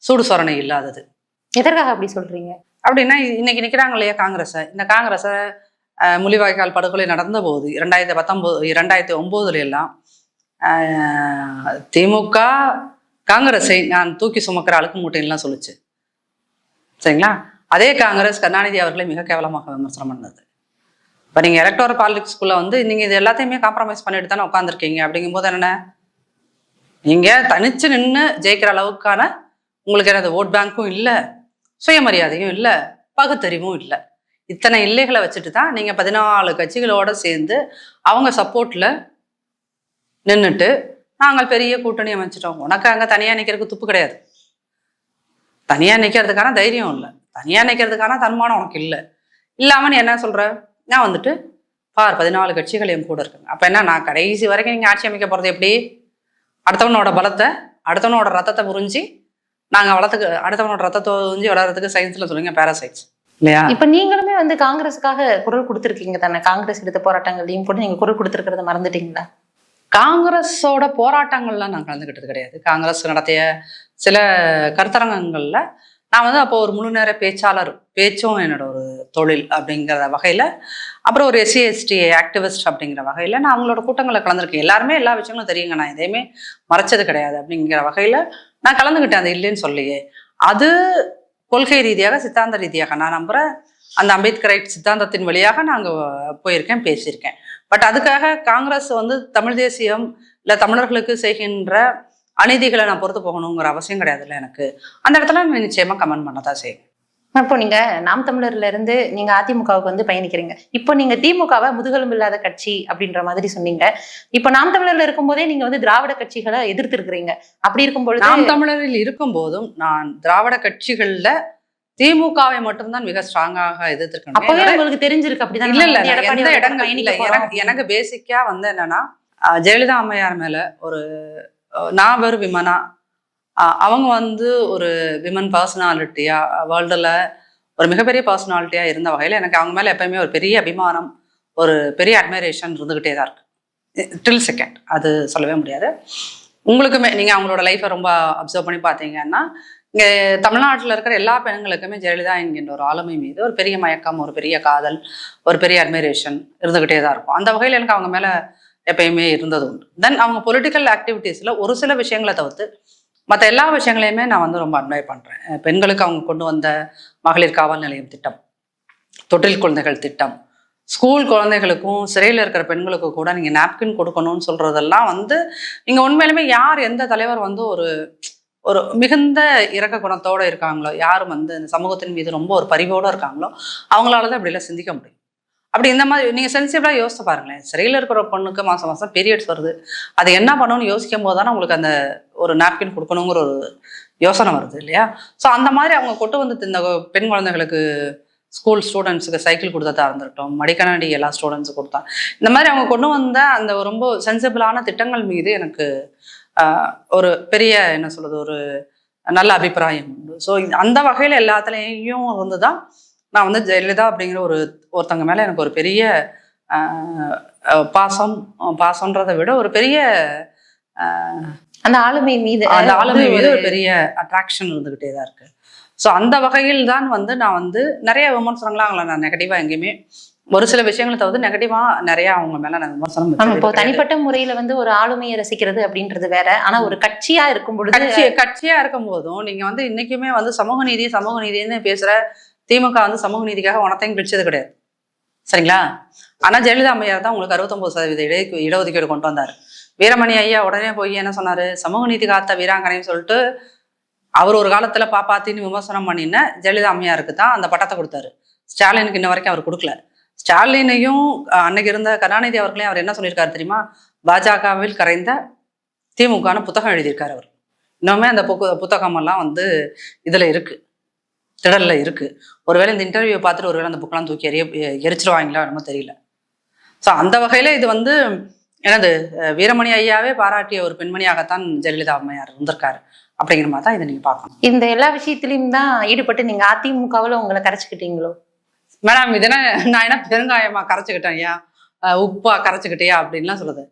சூடு சொரணை இல்லாதது. எதற்காக அப்படி சொல்றீங்க? அப்படின்னா இன்னைக்கு நிற்கிறாங்க இல்லையா காங்கிரஸை? இந்த காங்கிரஸை அஹ், முள்ளிவாய்க்கால் படுகொலை நடந்த போது இரண்டாயிரத்தி பத்தொம்போது இரண்டாயிரத்தி ஒம்போதுல எல்லாம் திமுக காங்கிரஸை நான் தூக்கி சுமக்கிற அழுக்கு மூட்டைன்னுலாம் சொல்லுச்சு. சரிங்களா? அதே காங்கிரஸ் கருணாநிதி அவர்களை மிக கேவலமாக விமர்சனம் பண்ணது. இப்போ நீங்கள் எலக்டோரல் பாலிடிக்ஸ்குள்ளே வந்து நீங்கள் இது எல்லாத்தையுமே காம்ப்ரமைஸ் பண்ணிட்டு தானே உட்காந்துருக்கீங்க அப்படிங்கும்போது என்ன நீங்கள் தனிச்சு நின்று ஜெயிக்கிற அளவுக்கான உங்களுக்கு எனது ஓட் பேங்க்கும் இல்லை சுயமரியாதையும் இல்லை பகுத்தறிவும் இல்லை. இத்தனை இல்லைகளை வச்சுட்டு தான் நீங்கள் பதினாலு கட்சிகளோட சேர்ந்து அவங்க சப்போர்ட்டில் நின்றுட்டு நாங்கள் பெரிய கூட்டணி அமைச்சிட்டோம். உனக்கு அங்கே தனியாக நிற்கிறதுக்கு துப்பு கிடையாது. தனியாக நிற்கிறதுக்கான தைரியம் இல்லை. தனியாக நிற்கிறதுக்கான தன்மானம் உனக்கு இல்லை. இல்லாமல் நீ என்ன சொல்கிற நான் வந்துட்டு பார் பதினாலு கட்சிகள் என் கூட இருக்குங்க. அப்போ என்ன நான் கடைசி வரைக்கும் நீங்கள் ஆட்சி அமைக்க போகிறது எப்படி? அடுத்தவனோட பலத்தை அடுத்தவனோட ரத்தத்தை புரிஞ்சு நாங்கள் வளர்த்துக்கு அடுத்தவனோட ரத்தத்தை உறிஞ்சி வளர்றதுக்கு சயின்ஸில் சொல்லுங்க பேராசைட்ஸ் இல்லையா? இப்ப நீங்களுமே வந்து காங்கிரஸுக்காக குரல் கொடுத்திருக்கீங்க தானே? காங்கிரஸ் எடுத்த போராட்டங்களையும் கூட நீங்க குரல் கொடுத்திருக்கிறத மறந்துட்டீங்களா? காங்கிரஸோட போராட்டங்கள்லாம் நான் கலந்துக்கிட்டது கிடையாது. காங்கிரஸ் நடத்திய சில கருத்தரங்கங்கள்ல நான் வந்து அப்போ ஒரு முழு நேர பேச்சாளர் பேச்சும் என்னோட ஒரு தொழில் அப்படிங்கிற வகையில் அப்புறம் ஒரு எஸ்சி எஸ்டி ஆக்டிவிஸ்ட் அப்படிங்கிற வகையில் நான் அவங்களோட கூட்டங்களில் கலந்துருக்கேன். எல்லாருமே எல்லா விஷயங்களும் தெரியுங்க. நான் எதையுமே மறைச்சது கிடையாது அப்படிங்கிற வகையில் நான் கலந்துக்கிட்டேன் அது இல்லைன்னு சொல்லியே. அது கொள்கை ரீதியாக சித்தாந்த ரீதியாக நான் நம்புகிறேன் அந்த அம்பேத்கரைட் சித்தாந்தத்தின் வழியாக நாங்கள் போயிருக்கேன் பேசியிருக்கேன். பட் அதுக்காக காங்கிரஸ் வந்து தமிழ் தேசியம் இல்லை தமிழர்களுக்கு செய்கின்ற அநீதிகளை நான் பொறுத்து போகணுங்கிற அவசியம் கிடையாதுல்ல எனக்கு. அந்த இடத்துல நான் நிச்சயமாக கமெண்ட் பண்ண தான் செய்வேன். இப்போ நீங்க நாம் தமிழர்ல இருந்து நீங்க அதிமுகவுக்கு வந்து பயணிக்கிறீங்க. இப்போ நீங்க திமுகவை முதுகெலும்பு இல்லாத கட்சி அப்படின்ற மாதிரி சொன்னீங்க. இப்போ நாம் தமிழர்ல இருக்கும்போதே நீங்க வந்து திராவிட கட்சிகளை எதிர்த்து இருக்கிறீங்க அப்படி இருக்கும் பொழுது நாம் தமிழரில் இருக்கும் போதும் நான் திராவிட கட்சிகள்ல திமுகவை மட்டும்தான் மிக ஸ்ட்ராங்காக எதிர்த்திருக்கேன். அப்பவே உங்களுக்கு தெரிஞ்சிருக்கு அப்படிதான் இல்ல இல்ல எந்த இடங்கள் எனக்கு எனக்கு பேசிக்கா வந்து என்னன்னா ஜெயலலிதா அம்மையார் மேல ஒரு நான் வெறும் விமனா அவங்க வந்து ஒரு விமன் பர்சனாலிட்டியா வேர்ல்டில் ஒரு மிகப்பெரிய பர்சனாலிட்டியா இருந்த வகையில் எனக்கு அவங்க மேலே எப்பயுமே ஒரு பெரிய அபிமானம் ஒரு பெரிய அட்மைரேஷன் இருந்துகிட்டே தான் இருக்கு. டில் செகண்ட் அது சொல்லவே முடியாது. உங்களுக்குமே நீங்கள் அவங்களோட லைஃப்பை ரொம்ப அப்சர்வ் பண்ணி பார்த்தீங்கன்னா இங்கே தமிழ்நாட்டில் இருக்கிற எல்லா பெண்களுக்குமே ஜெயலலிதா என்கின்ற ஒரு ஆளுமை மீது ஒரு பெரிய மயக்கம் ஒரு பெரிய காதல் ஒரு பெரிய அட்மிரேஷன் இருந்துகிட்டே தான் இருக்கும். அந்த வகையில் எனக்கு அவங்க மேலே எப்பயுமே இருந்தது உண்டு. தென் அவங்க பொலிட்டிக்கல் ஆக்டிவிட்டீஸில் ஒரு சில விஷயங்களை தவிர்த்து மற்ற எல்லா விஷயங்களையுமே நான் வந்து ரொம்ப அட்மைர் பண்ணுறேன் பெண்களுக்கு அவங்க கொண்டு வந்த மகளிர் காவல் நிலையம் திட்டம் தொட்டில் குழந்தைகள் திட்டம் ஸ்கூல் குழந்தைகளுக்கும் சிறையில் இருக்கிற பெண்களுக்கும் கூட நீங்கள் நாப்கின் கொடுக்கணும்னு சொல்கிறதெல்லாம் வந்து நீங்கள் உண்மையிலுமே யார் எந்த தலைவர் வந்து ஒரு ஒரு மிகுந்த இரக்க குணத்தோடு இருக்காங்களோ யார் வந்து இந்த சமூகத்தின் மீது ரொம்ப ஒரு பரிவோடு இருக்காங்களோ அவங்களால தான் இப்படிலாம் சிந்திக்க முடியும். அப்படி இந்த மாதிரி நீங்கள் சென்சிட்டிவாக யோசிச்சு பாருங்களேன். சிறையில் இருக்கிற பொண்ணுக்கு மாதம் மாதம் பீரியட்ஸ் வருது. அது என்ன பண்ணணும்னு யோசிக்கும் போது தானே உங்களுக்கு அந்த ஒரு நாப்கின் கொடுக்கணுங்கிற ஒரு யோசனை வருது இல்லையா? ஸோ அந்த மாதிரி அவங்க கொண்டு வந்து இந்த பெண் குழந்தைகளுக்கு ஸ்கூல் ஸ்டூடெண்ட்ஸுக்கு சைக்கிள் கொடுத்ததா இருந்திருக்கட்டும். மடிக்கணாடி எல்லா ஸ்டூடெண்ட்ஸுக்கு கொடுத்தா. இந்த மாதிரி அவங்க கொண்டு வந்த அந்த ரொம்ப சென்சிபிளான திட்டங்கள் மீது எனக்கு ஒரு பெரிய என்ன சொல்கிறது ஒரு நல்ல அபிப்பிராயம் உண்டு. ஸோ அந்த வகையில் எல்லாத்துலேயும் வந்து தான் நான் வந்து ஜெயலலிதா அப்படிங்கிற ஒரு ஒருத்தங்க மேலே எனக்கு ஒரு பெரிய பாசம் பாசம்ன்றதை விட ஒரு பெரிய அந்த ஆளுமை மீது அந்த ஆளுமை மீது ஒரு பெரிய அட்ராக்ஷன் இருந்துகிட்டே தான் இருக்கு ஸோ அந்த வகையில் தான் வந்து நான் வந்து நிறைய விமர்சனங்களை அவங்கள நான் நெகட்டிவா எங்கேயுமே ஒரு சில விஷயங்களை தவிர்த்து நெகட்டிவா நிறைய அவங்க மேல நான் விமர்சனம் இப்போ. தனிப்பட்ட முறையில வந்து ஒரு ஆளுமையை ரசிக்கிறது அப்படின்றது வேற ஆனா ஒரு கட்சியா இருக்கும் பொழுது கட்சி கட்சியா இருக்கும் போதும் நீங்க வந்து இன்னைக்குமே வந்து சமூக நீதி சமூக நீதினு பேசுற திமுக வந்து சமூக நீதிக்காக உனத்தையும் பிடிச்சது கிடையாது. சரிங்களா? ஆனால் ஜெயலலிதா அம்மையார் தான் உங்களுக்கு அறுபத்தொம்பது சதவீத இட இடஒதுக்கீடு கொண்டு வந்தார். வீரமணி ஐயா உடனே போய் என்ன சொன்னார்? சமூக நீதி காத்த வீராங்கனைன்னு சொல்லிட்டு அவர் ஒரு காலத்தில் பாப்பாத்தின்னு விமர்சனம் பண்ணின ஜெயலலிதா அம்மையாருக்கு தான் அந்த பட்டத்தை கொடுத்தாரு. ஸ்டாலினுக்கு இன்ன வரைக்கும் அவர் கொடுக்கல. ஸ்டாலினையும் அன்னைக்கு இருந்த கருணாநிதி அவர்களையும் அவர் என்ன சொல்லியிருக்காரு தெரியுமா? பாஜகவில் கரைந்த திமுகன்னு புத்தகம் எழுதியிருக்காரு அவர். இன்னுமே அந்த புக்கு புத்தகமெல்லாம் வந்து இதில் இருக்குது திடல்ல இருக்கு. ஒருவேளை இந்த இன்டர்வியூ பார்த்துட்டு ஒருவேளை அந்த புக்கெல்லாம் தூக்கி எறிய எரிச்சிருவாங்களோ என்னமோ தெரியல. ஸோ அந்த வகையில இது வந்து எனது வீரமணி ஐயாவே பாராட்டிய ஒரு பெண்மணியாகத்தான் ஜெயலலிதா அம்மையார் இருந்திருக்காரு அப்படிங்கிற மாதிரி தான் இதை நீங்க பார்க்கணும். இந்த எல்லா விஷயத்திலயும் தான் ஈடுபட்டு நீங்க அதிமுகவுல உங்களை கரைச்சுக்கிட்டீங்களோ? மேடம் இது என்ன நான் என்ன பெருங்காயமா கரைச்சிக்கிட்டேன் ஐயா? உப்பா கரைச்சிக்கிட்டியா அப்படின்லாம் சொல்லுது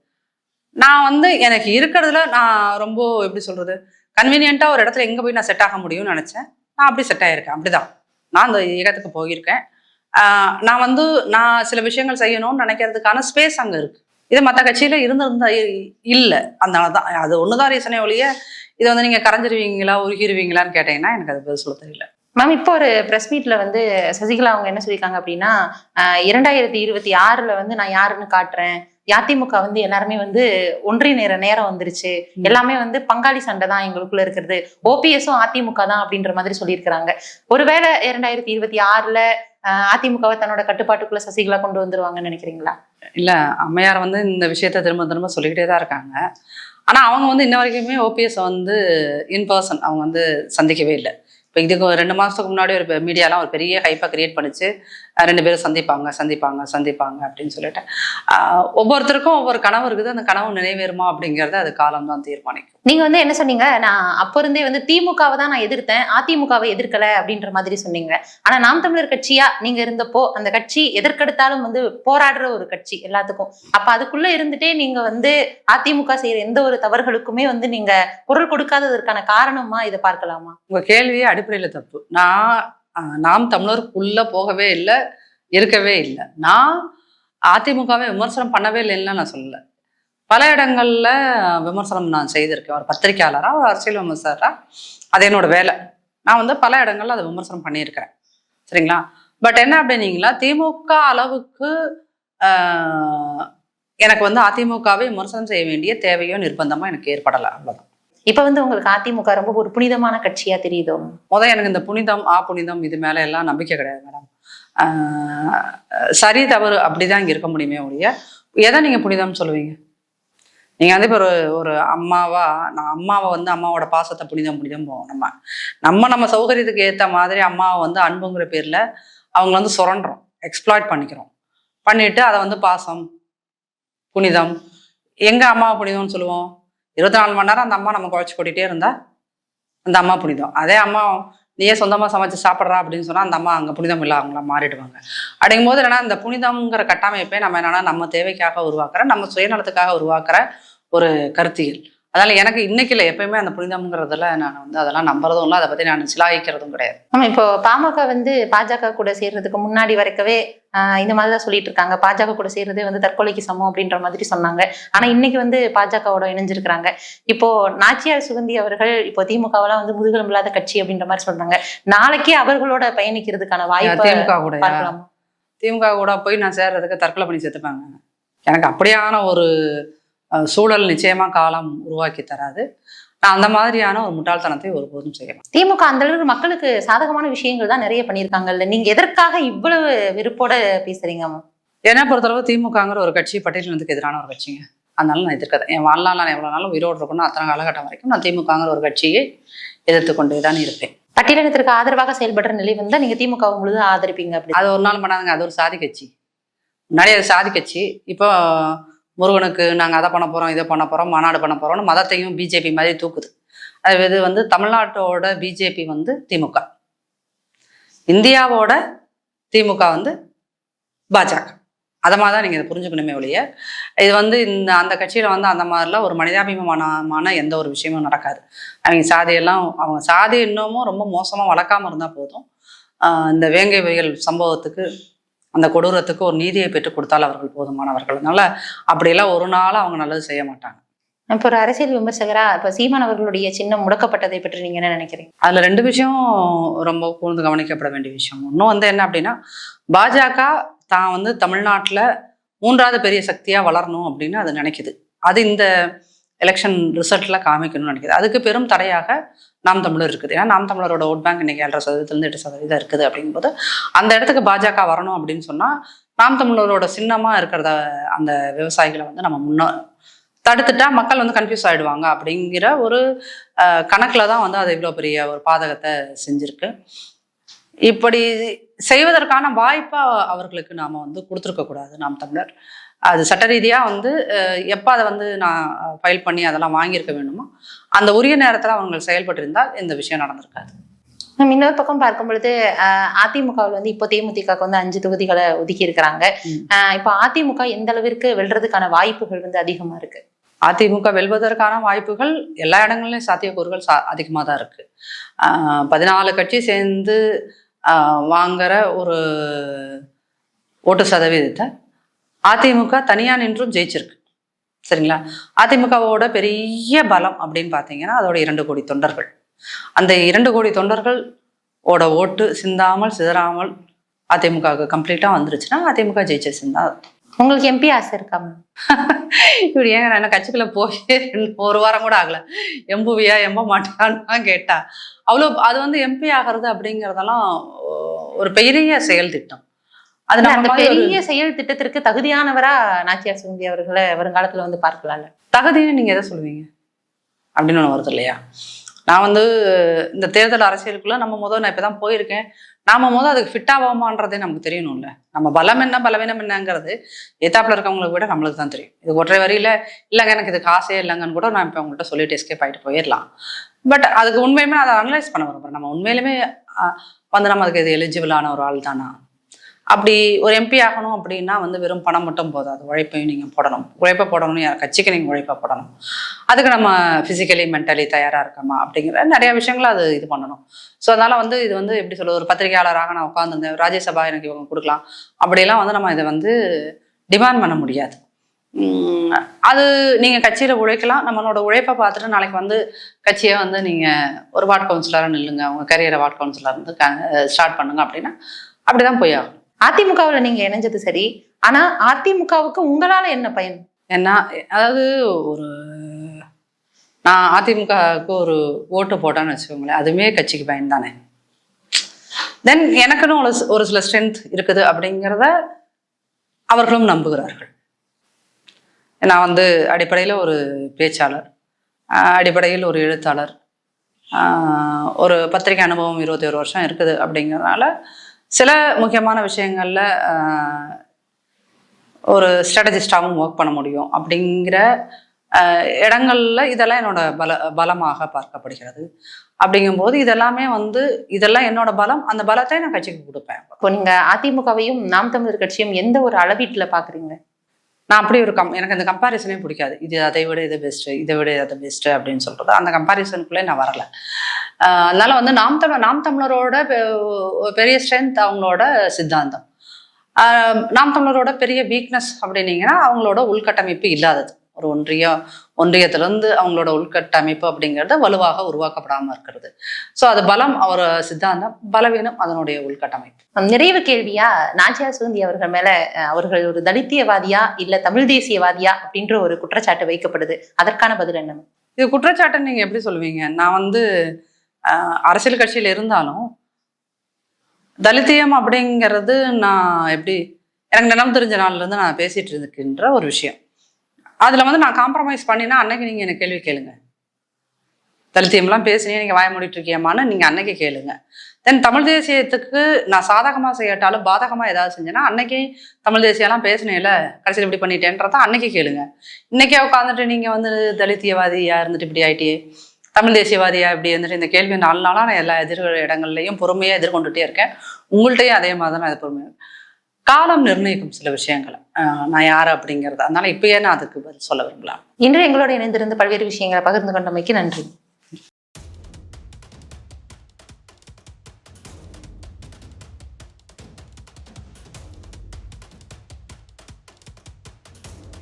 நான் வந்து எனக்கு இருக்கிறதுல நான் ரொம்ப எப்படி சொல்றது கன்வீனியண்டா ஒரு இடத்துல எங்க போய் நான் செட் ஆக முடியும்னு நினைச்சேன். நான் அப்படி செட் ஆயிருக்கேன். அப்படிதான். நான் அந்த இடத்துக்கு போயிருக்கேன். நான் வந்து நான் சில விஷயங்கள் செய்யணும்னு நினைக்கிறதுக்கான ஸ்பேஸ் அங்க இருக்கு. இது மற்ற கட்சியில இருந்திருந்தா இல்லை. அதனால தான் அது ஒண்ணுதான் ரீசனே ஒழிய இதை வந்து நீங்க கரைஞ்சிருவீங்களா உருகிடுவீங்களான்னு கேட்டீங்கன்னா எனக்கு அது பதில் சொல்ல தெரியல. மேம் இப்போ ஒரு பிரஸ் மீட்ல வந்து சசிகலா அவங்க என்ன சொல்லியிருக்காங்க அப்படின்னா இரண்டாயிரத்தி இருபத்தி ஆறுல வந்து நான் யாருன்னு காட்டுறேன் அதிமுக வந்து எல்லாருமே வந்து ஒன்றிய நேர நேரம் வந்துருச்சு. எல்லாமே வந்து பங்காளி சண்டை தான் எங்களுக்குள்ள இருக்கிறது. ஓபிஎஸும் அதிமுக தான் அப்படின்ற மாதிரி சொல்லியிருக்கிறாங்க. ஒருவேளை இரண்டாயிரத்தி இருபத்தி ஆறுல அதிமுகவை தன்னோட கட்டுப்பாட்டுக்குள்ள சசிகலா கொண்டு வந்துருவாங்கன்னு நினைக்கிறீங்களா? இல்ல அம்மையார் வந்து இந்த விஷயத்த திரும்ப திரும்ப சொல்லிக்கிட்டே தான் இருக்காங்க. ஆனா அவங்க வந்து இன்ன வரைக்குமே ஓபிஎஸ் வந்து இன் பர்சன் அவங்க வந்து சந்திக்கவே இல்லை. இப்போ இதுக்கு ரெண்டு மாதத்துக்கு முன்னாடி ஒரு மீடியாலாம் ஒரு பெரிய ஹைப்பாக கிரியேட் பண்ணிச்சு. ரெண்டு பேரும் சந்திப்பாங்க சந்திப்பாங்க சந்திப்பாங்க அப்படின்னு சொல்லிட்டு. ஒவ்வொருத்தருக்கும் ஒவ்வொரு கனவு இருக்குது. அந்த கனவு நிறைவேறுமா அப்படிங்கிறத அது காலம் தான் தீர்மானிக்கும். நீங்க வந்து என்ன சொன்னீங்க? நான் அப்ப இருந்தே வந்து திமுகவை தான் நான் எதிர்த்தேன். அதிமுகவை எதிர்க்கல அப்படின்ற மாதிரி சொன்னீங்க. ஆனா நாம் தமிழர் கட்சியா நீங்க இருந்தப்போ அந்த கட்சி எதற்கெடுத்தாலும் வந்து போராடுற ஒரு கட்சி எல்லாத்துக்கும். அப்ப அதுக்குள்ள இருந்துட்டே நீங்க வந்து அதிமுக செய்யற எந்த ஒரு தவறுகளுக்குமே வந்து நீங்க குரல் கொடுக்காததற்கான காரணமா இதை பார்க்கலாமா? உங்க கேள்வியே அடிப்படையில தப்பு. நான் நாம் தமிழருக்குள்ள போகவே இல்லை இருக்கவே இல்லை. நான் அதிமுகவை விமர்சனம் பண்ணவே இல்லைன்னு நான் சொல்லலை. பல இடங்கள்ல விமர்சனம் நான் செய்திருக்கேன். ஒரு பத்திரிக்கையாளரா ஒரு அரசியல் விமர்சகரா அது என்னோட வேலை. நான் வந்து பல இடங்கள்ல அதை விமர்சனம் பண்ணியிருக்கிறேன். சரிங்களா? பட் என்ன அப்படின்னீங்களா திமுக அளவுக்கு எனக்கு வந்து அதிமுகவை விமர்சனம் செய்ய வேண்டிய தேவையோ நிர்பந்தமோ எனக்கு ஏற்படலை. அவ்வளவுதான். இப்ப வந்து உங்களுக்கு அதிமுக ரொம்ப ஒரு புனிதமான கட்சியா தெரியுதோ? முத எனக்கு இந்த புனிதம் ஆ புனிதம் இது மேல எல்லாம் நம்பிக்கை கிடையாது மேடம் சரி தவறு அப்படிதான் இங்க இருக்க முடியுமே ஒழிய எதை நீங்க புனிதம் சொல்லுவீங்க? நீங்கள் வந்து இப்போ ஒரு ஒரு அம்மாவா நான் அம்மாவை வந்து அம்மாவோட பாசத்தை புனிதம் புனிதம் போவோம் நம்ம. நம்ம நம்ம சௌகரியத்துக்கு ஏற்ற மாதிரி அம்மாவை வந்து அன்புங்கிற பேரில் அவங்கள வந்து சுரண்டுறோம் எக்ஸ்ப்ளாய்ட் பண்ணிக்கிறோம். பண்ணிட்டு அதை வந்து பாசம் புனிதம் எங்கே அம்மாவை புனிதம்னு சொல்லுவோம்? இருபத்தி நாலு மணி நேரம் அந்த அம்மா நம்ம குழச்சி கொட்டிகிட்டே இருந்தா அந்த அம்மா புனிதம். அதே அம்மா நீயே சொந்தமாக சமைச்சு சாப்பிட்றா அப்படின்னு சொன்னால் அந்த அம்மா அங்கே புனிதம் இல்லை அவங்கள மாறிடுவாங்க. அப்படிங்கும் போது என்னன்னா இந்த புனிதம்ங்கிற கட்டமைப்பை நம்ம என்னன்னா நம்ம தேவைக்காக உருவாக்குற நம்ம சுயநலத்துக்காக உருவாக்குற ஒரு கருத்தியல். அதனால எனக்கு இன்னைக்கு இல்லை எப்பயுமே அந்த புனிதம்ங்கிறதுல நான் வந்து அதெல்லாம் நம்புறதும் இல்லை அதை பத்தி நான் சிலாகிக்கிறதும் கிடையாது. இப்போ பாமக வந்து பாஜக கூட சேர்றதுக்கு முன்னாடி வரைக்கவே இந்த மாதிரி தான் சொல்லிட்டு இருக்காங்க. பாஜக கூட சேர்றதே வந்து தற்கொலைக்கு சமம் அப்படின்ற மாதிரி சொன்னாங்க. ஆனா இன்னைக்கு வந்து பாஜகவோட இணைஞ்சிருக்கிறாங்க. இப்போ நாச்சியார் சுகந்தி அவர்கள் இப்போ திமுகவெல்லாம் வந்து முதுகெலும்பு இல்லாத கட்சி அப்படின்ற மாதிரி சொல்றாங்க. நாளைக்கே அவர்களோட பயணிக்கிறதுக்கான வாய்ப்பு திமுக கூட திமுக கூட போய் நான் சேர்றதுக்கு தற்கொலை பண்ணி செத்துப்பாங்க. எனக்கு அப்படியான ஒரு சூழல் நிச்சயமா காலம் உருவாக்கி தராது. நான் அந்த மாதிரியான ஒரு முட்டாள்தனத்தை ஒருபோதும் செய்ய மாட்டேன். திமுக அந்த அளவுக்கு மக்களுக்கு சாதகமான விஷயங்கள் தான் நிறைய பண்ணியிருக்காங்கல்ல. நீங்க எதற்காக இவ்வளவு வெறுப்போட பேசுறீங்க என்னை பொறுத்தளவு திமுகங்கிற ஒரு கட்சி பட்டியலினத்துக்கு எதிரான ஒரு கட்சிங்க. அதனால நான் எதிர்க்கிறேன். என் வாழ்நாள் நான் எவ்வளோ நாளும் உயிரோடு இருக்கணும் அத்தனை காலகட்டம் வரைக்கும் நான் திமுகங்கிற ஒரு கட்சியை எதிர்த்து கொண்டே தான் இருப்பேன். பட்டியலினத்திற்கு ஆதரவாக செயல்படுற நிலை வந்தா நீங்க திமுக முழுது ஆதரிப்பீங்க அப்படி. அது ஒரு நாள் பண்ணாதுங்க. அது ஒரு சாதி கட்சி. முன்னாடி அது சாதி கட்சி. இப்போ முருகனுக்கு நாங்கள் அதை பண்ண போகிறோம் இதை பண்ண போகிறோம் மாநாடு பண்ண போகிறோம்னு மதத்தையும் பிஜேபி மாதிரி தூக்குது. அது இது வந்து தமிழ்நாட்டோட பிஜேபி வந்து திமுக. இந்தியாவோட திமுக வந்து பாஜக. அதை மாதிரி தான் நீங்கள் இதை புரிஞ்சுக்கணுமே ஒழிய இது வந்து இந்த அந்த கட்சியில் வந்து அந்த மாதிரிலாம் ஒரு மனிதாபிமானமான எந்த ஒரு விஷயமும் நடக்காது. அவங்க சாதியெல்லாம் அவங்க சாதி இன்னமும் ரொம்ப மோசமாக வளர்க்காம இருந்தால் போதும். இந்த வேங்கை வயல் சம்பவத்துக்கு அந்த கொடூரத்துக்கு ஒரு நீதியை பெற்றுக் கொடுத்தால் அவர்கள் போதுமானவர்கள். அதனால அப்படியெல்லாம் ஒரு நாளும் அவங்க நல்லது செய்ய மாட்டாங்க. இப்போ ஒரு அரசியல் விமர்சகரா இப்ப சீமான் அவர்களுடைய சின்னம் முடக்கப்பட்டதை பற்றி நீங்க என்ன நினைக்கிறீங்க? அதுல ரெண்டு விஷயம் ரொம்ப கூர்ந்து கவனிக்கப்பட வேண்டிய விஷயம். ஒன்றும் வந்து என்ன அப்படின்னா பாஜக தான் வந்து தமிழ்நாட்டுல மூன்றாவது பெரிய சக்தியா வளரணும் அப்படின்னு அது நினைக்குது. அது இந்த எலெக்ஷன் ரிசல்ட்ல காமிக்கணும்னு நினைக்குது. அதுக்கு பெரும் தடையாக நாம் தமிழர் இருக்குது. ஏன்னா நாம் தமிழரோட ஓட் பேங்க் இன்னைக்கு ஏழரை சதவீதத்துலேருந்து எட்டு சதவீதம் இருக்குது அப்படிங்கும்போது அந்த இடத்துக்கு பாஜக வரணும் அப்படின்னு சொன்னா நாம் தமிழரோட சின்னமா இருக்கிறத அந்த விவசாயிகளை வந்து நம்ம முன்ன தடுத்துட்டா மக்கள் வந்து கன்ஃபியூஸ் ஆயிடுவாங்க அப்படிங்கிற ஒரு கணக்கில் கணக்குல தான் வந்து அது இவ்வளோ பெரிய ஒரு பாதகத்தை செஞ்சுருக்கு. இப்படி செய்வதற்கான வாய்ப்பை அவர்களுக்கு நாம வந்து கொடுத்துருக்கக்கூடாது நாம் தமிழர். அது சட்ட ரீதியா வந்து எப்ப அதை வந்து நான் ஃபைல் பண்ணி அதெல்லாம் வாங்கியிருக்க வேண்டுமோ அந்த உரிய நேரத்துல அவங்க செயல்பட்டிருந்தால் இந்த விஷயம் நடந்திருக்காது. நம்ம இன்னொரு பக்கம் பார்க்கும் பொழுது அதிமுகவில் வந்து இப்போ தேமுதிகக்கு வந்து அஞ்சு தொகுதிகளை ஒதுக்கி இருக்கிறாங்க. இப்போ அதிமுக எந்த அளவிற்கு வெல்றதுக்கான வாய்ப்புகள் வந்து அதிகமா இருக்கு? அதிமுக வெல்வதற்கான வாய்ப்புகள் எல்லா இடங்கள்லயும் சாத்தியக்கூறுகள் சா அதிகமாக தான் இருக்கு. பதினாலு கட்சி சேர்ந்து வாங்குற ஒரு ஓட்டு சதவீதத்தை அதிமுக தனியா நின்றும் ஜெயிச்சிருக்கு. சரிங்களா? அதிமுகவோட பெரிய பலம் அப்படின்னு பார்த்தீங்கன்னா அதோட இரண்டு கோடி தொண்டர்கள். அந்த இரண்டு கோடி தொண்டர்கள் ஓட ஓட்டு சிந்தாமல் சிதறாமல் அதிமுகவுக்கு கம்ப்ளீட்டா வந்துருச்சுன்னா அதிமுக ஜெயிச்சிருச்சுன்னு தான். உங்களுக்கு எம்பி ஆசை இருக்கா மேம்? இப்படி ஏங்க நான் கட்சிக்குள்ள போய் ஒரு வாரம் கூட ஆகல. எம்புவியா எம்ப மாட்டான்னு கேட்டா. அவ்வளோ அது வந்து எம்பி ஆகிறது அப்படிங்கிறதெல்லாம் ஒரு பெரிய செயல் திட்டம். அது இல்ல, நம்ம அந்த பெரிய செயல் திட்டத்திற்கு தகுதியானவரா நாச்சியார் சுகந்தி அவர்களை வருங்காலத்துல வந்து பார்க்கலாம்ல. தகுதின்னு நீங்க எதை சொல்லுவீங்க? அப்படின்னு ஒன்று வருது இல்லையா? நான் வந்து இந்த தேர்தல் அரசியலுக்குள்ள நம்ம முதல் நான் இப்பதான் போயிருக்கேன். நாம முதல் அதுக்கு ஃபிட் ஆகாமான்றதே நமக்கு தெரியணும்ல. நம்ம பலம் என்ன பலவீனம் என்னங்கிறது எத்தாப்புல இருக்கவங்களுக்கு விட நம்மளுக்கு தான் தெரியும். இது ஒற்றை வரியில இல்லைங்க எனக்கு இது காசே இல்லைங்கன்னு கூட நான் இப்போ உங்கள்கிட்ட சொல்லிட்டு எஸ்கேப் ஆகிட்டு போயிடலாம். பட் அதுக்கு உண்மையுமே அதை அனலைஸ் பண்ண விரும்புறேன். நம்ம உண்மையிலுமே வந்து நம்ம அதுக்கு இது எலிஜிபிளான ஒரு ஆள் தானா அப்படி ஒரு எம்பி ஆகணும் அப்படின்னா வந்து வெறும் பணம் மட்டும் போதாது உழைப்பையும் நீங்கள் போடணும். உழைப்பை போடணும் யார்? கட்சிக்கு நீங்கள் உழைப்பை போடணும். அதுக்கு நம்ம ஃபிசிக்கலி மென்டலி தயாராக இருக்கமா அப்படிங்கிற நிறைய விஷயங்களை அது இது பண்ணணும். ஸோ அதனால் வந்து இது வந்து எப்படி சொல்ல ஒரு பத்திரிகையாளராக நான் உட்காந்துருந்தேன் ராஜ்யசபா எனக்கு இவங்க கொடுக்கலாம். அப்படிலாம் வந்து நம்ம இதை வந்து டிமாண்ட் பண்ண முடியாது. அது நீங்கள் கட்சியில் உழைக்கலாம். நம்மளோட உழைப்பை பார்த்துட்டு நாளைக்கு வந்து கட்சியை வந்து நீங்கள் ஒரு வார்டு கவுன்சிலராக நில்லுங்க. உங்கள் கரியரை வார்டு கவுன்சிலர் வந்து ஸ்டார்ட் பண்ணுங்க அப்படின்னா அப்படிதான் போய் ஆகும் அதிமுகவில் நீங்க இணைஞ்சது சரி ஆனா அதிமுகவுக்கு உங்களால என்ன பயன்? ஏன்னா அதாவது ஒரு நான் அதிமுகவுக்கு ஒரு ஓட்டு போட்டான்னு வச்சுக்கோங்களேன் அதுவுமே கட்சிக்கு பயன் தானே. தென் எனக்குன்னு ஒரு ஒரு சில ஸ்ட்ரென்த் இருக்குது அப்படிங்கிறத அவர்களும் நம்புகிறார்கள். நான் வந்து அடிப்படையில் ஒரு பேச்சாளர் அடிப்படையில் ஒரு எழுத்தாளர் ஒரு பத்திரிகை அனுபவம் இருபத்தி ஒரு வருஷம் இருக்குது அப்படிங்கிறதுனால சில முக்கியமான விஷயங்கள்ல ஆஹ் ஒரு ஸ்ட்ராட்டஜிஸ்டாகவும் ஒர்க் பண்ண முடியும் அப்படிங்கிற இடங்கள்ல இதெல்லாம் என்னோட பல பலமாக பார்க்கப்படுகிறது. அப்படிங்கும்போது இதெல்லாமே வந்து இதெல்லாம் என்னோட பலம் அந்த பலத்தை நான் கட்சிக்கு கொடுப்பேன். இப்போ நீங்க அதிமுகவையும் நாம் தமிழர் கட்சியும் எந்த ஒரு அளவீட்டுல பாக்குறீங்க நான் அப்படி ஒரு கம் எனக்கு அந்த கம்பாரிசனே பிடிக்காது. இது அதை விட இது பெஸ்ட்டு இதை விட அது பெஸ்ட்டு அப்படின்னு சொல்றது. அந்த கம்பாரிசனுக்குள்ளே நான் வரல. அதனால வந்து நாம் தமிழர் நாம் தமிழரோட பெரிய ஸ்ட்ரென்த் அவங்களோட சித்தாந்தம். நாம் தமிழரோட பெரிய வீக்னஸ் அப்படின்னீங்கன்னா அவங்களோட உள்கட்டமைப்பு இல்லாதது. ஒரு ஒன்றிய ஒன்றியத்திலிருந்து அவங்களோட உள்கட்டமைப்பு அப்படிங்கிறது வலுவாக உருவாக்கப்படாமல் இருக்கிறது. ஸோ அது பலம் அவர் சித்தாந்தம் பலவீனம் அதனுடைய உள்கட்டமைப்பு. நிறைவு கேள்வியா நாச்சியா சுகந்தி அவர்கள் மேல அவர்கள் ஒரு தலித்தியவாதியா இல்ல தமிழ் தேசியவாதியா அப்படின்ற ஒரு குற்றச்சாட்டு வைக்கப்படுது. அதற்கான பதில் என்ன? இது குற்றச்சாட்டுன்னு நீங்க எப்படி சொல்லுவீங்க நான் வந்து அரசியல் கட்சியில் இருந்தாலும் தலித்தியம் அப்படிங்கிறது நான் எப்படி எனக்கு நிலம் தெரிஞ்ச நாள்லேருந்து நான் பேசிட்டு இருக்கின்ற ஒரு விஷயம். அதில் வந்து நான் காம்ப்ரமைஸ் பண்ணினா அன்னைக்கு நீங்கள் எனக்கு கேள்வி கேளுங்க. தலித்தியம்லாம் பேசினே நீங்கள் வாய மூடிட்டு இருக்கியமான்னு நீங்கள் அன்னைக்கு கேளுங்க. தென் தமிழ் தேசியத்துக்கு நான் சாதகமாக செய்யட்டாலும் பாதகமாக ஏதாவது செஞ்சேன்னா அன்னைக்கு தமிழ் தேசியம்லாம் பேசினேல கடைசியில் இப்படி பண்ணிட்டேன்றத அன்னைக்கு கேளுங்க. இன்னைக்கே உட்காந்துட்டு நீங்கள் வந்து தலித்தியவாதியாக இருந்துட்டு இப்படி ஆயிட்டியே. தமிழ் தேசியவாதியா இப்படி இருந்துட்டு இந்த கேள்வி நாலு நாளா நான் எல்லா எதிர் இடங்கள்லையும் பொறுமையாக எதிர்கொண்டுட்டே இருக்கேன். உங்கள்கிட்டயும் அதே மாதிரி தான் நான் இது காலம் நிர்ணயிக்கும் சில விஷயங்களை. ஆஹ் நான் யார் அப்படிங்கிறது. அதனால இப்பயே நான் அதுக்கு பதில் சொல்ல விரும்பலாம். இன்று எங்களோட இணைந்திருந்து பல்வேறு விஷயங்களை பகிர்ந்து கொண்டமைக்கு நன்றி.